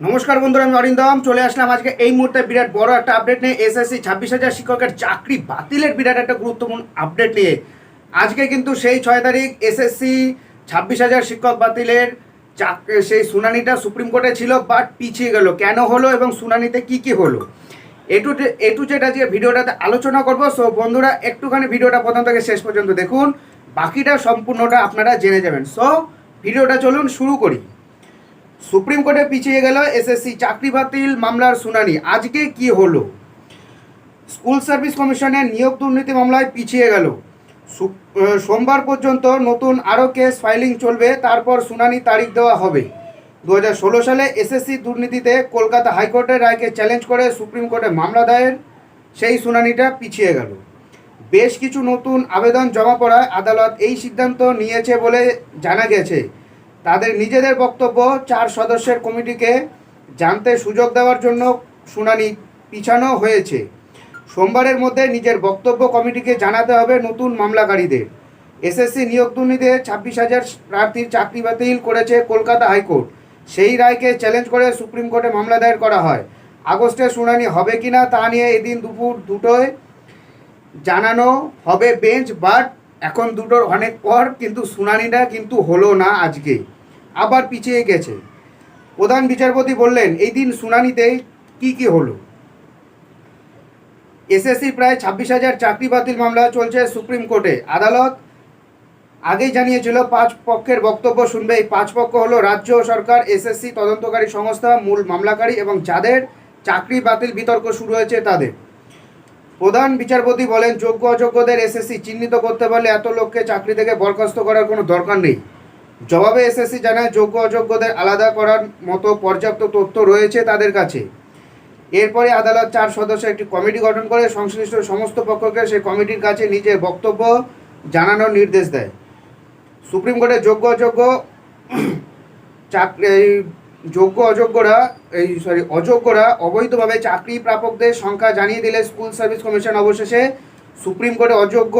নমস্কার বন্ধুরা, আমি অরিন্দম। চলে আসলাম আজকে এই মুহূর্তে বিরাট বড় একটা আপডেট নিয়ে। এসএসসি ছাব্বিশ হাজার শিক্ষকের চাকরি বাতিলের বিরাট একটা গুরুত্বপূর্ণ আপডেট নিয়ে। আজকে কিন্তু সেই ছয় তারিখ এসএসসি ছাব্বিশ হাজার শিক্ষক বাতিলের সেই শুনানিটা সুপ্রিম কোর্টে ছিল বাট পিছিয়ে গেল। কেন হলো এবং শুনানিতে কি কি হলো? এটু এটু যেটা আজকে ভিডিওটাতে আলোচনা করব। সো বন্ধুরা, একটুখানি ভিডিওটা প্রথম থেকে শেষ পর্যন্ত দেখুন। বাকিটা সম্পূর্ণটা আপনারা জেনে যাবেন। সো ভিডিওটা চলুন শুরু করি। সুপ্রিম কোর্টে পিছিয়ে গেল এসএসসি, চাকরি বাতিল, মামলার শুনানি। আজকে কি হলো? স্কুল সার্ভিস কমিশনের নিয়োগ দুর্নীতি মামলায় পিছিয়ে গেল। সোমবার পর্যন্ত নতুন আরও কেস ফাইলিং চলবে, তারপর শুনানি তারিখ দেওয়া হবে। দু হাজার ষোলো সালে এসএসসি দুর্নীতিতে কলকাতা হাইকোর্টের রায়কে চ্যালেঞ্জ করে সুপ্রিম কোর্টে মামলা দায়ের, সেই শুনানিটা পিছিয়ে গেল। বেশ কিছু নতুন আবেদন জমা পড়ায় আদালত এই সিদ্ধান্ত নিয়েছে বলে জানা গেছে। তাদের নিজেদের বক্তব্য চার সদস্যের কমিটিকে জানতে সুযোগ দেওয়ার জন্য শুনানি পিছানো হয়েছে। সোমবারের মধ্যে নিজের বক্তব্য কমিটিকে জানাতে হবে নতুন মামলাকারীদের। এসএসসি নিয়োগ দুর্নীতিতে ছাব্বিশ হাজার প্রার্থীর চাকরি বাতিল করেছে কলকাতা হাইকোর্ট। সেই রায়কে চ্যালেঞ্জ করে সুপ্রিম কোর্টে মামলা দায়ের করা হয়। আগস্টে শুনানি হবে কিনা তা নিয়ে এদিন দুপুর দুটোয় জানানো হবে বেঞ্চ, বাট এখন দুটোর অনেক পর কিন্তু শুনানিটা কিন্তু হলো না আজকে। আবার পিছিয়ে গেছে। প্রধান বিচারপতি বললেন, এই দিন শুনানিতে কি কি হলো? এসএসসি প্রায় ছাব্বিশ হাজার চাকরি বাতিল মামলা চলছে সুপ্রিম কোর্টে। আদালত আগেই জানিয়েছিল, পাঁচ পক্ষের বক্তব্য শুনবে। এই পাঁচ পক্ষ হলো রাজ্য সরকার, এসএসসি তদন্তকারী সংস্থা, মূল মামলাকারী এবং যাদের চাকরি বাতিল বিতর্ক শুরু হয়েছে তাদের। প্রধান বিচারপতি বলেন, যোগ্য অযোগ্যদের এসএসসি চিহ্নিত করতে পারলে এত লোককে চাকরি থেকে বরখাস্ত করার কোনো দরকার নেই। জবাবে এসএসসি জানায়, যোগ্য অযোগ্যদের আলাদা করার মতো পর্যাপ্ত তথ্য রয়েছে তাদের কাছে। এরপরে আদালত চার সদস্যের একটি কমিটি গঠন করে, সংশ্লিষ্ট সমস্ত পক্ষকে সেই কমিটির কাছে নিজের বক্তব্য জানানোর নির্দেশ দেয়। সুপ্রিম কোর্টে যোগ্য অযোগ্য চাকরি যোগ্য অযোগ্যরা, এই সরি অযোগ্যরা অবৈধভাবে চাকরি প্রাপকদের সংখ্যা জানিয়ে দিলে স্কুল সার্ভিস কমিশন অবশেষে সুপ্রিম কোর্টে অযোগ্য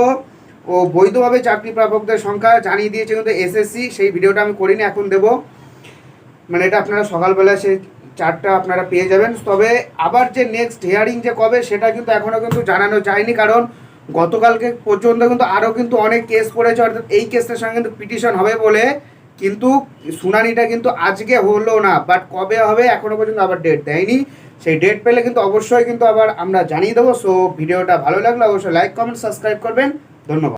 ও বৈধভাবে চাকরি প্রাপকদের সংখ্যা জানিয়ে দিয়েছে কিন্তু এসএসসি সেই ভিডিওটা আমি করিনি, এখন দেব। মানে এটা আপনারা সকালবেলা সেই চারটা আপনারা পেয়ে যাবেন। তবে আবার যে নেক্সট হিয়ারিং যে কবে, সেটা কিন্তু এখনও কিন্তু জানানো যায়নি কারণ গতকালকে পর্যন্ত কিন্তু আরও কিন্তু অনেক কেস পড়েছে, অর্থাৎ এই কেসটার সঙ্গে কিন্তু পিটিশন হবে বলে কিন্তু শুনানিটা কিন্তু আজকে হলো না বাট কবে হবে এখনও পর্যন্ত আবার ডেট দেয়নি। সেই ডেট পেলে কিন্তু অবশ্যই কিন্তু আবার আমরা জানিয়ে দেবো। সো ভিডিওটা ভালো লাগলে অবশ্যই লাইক কমেন্ট সাবস্ক্রাইব করবেন। ধন্যবাদ।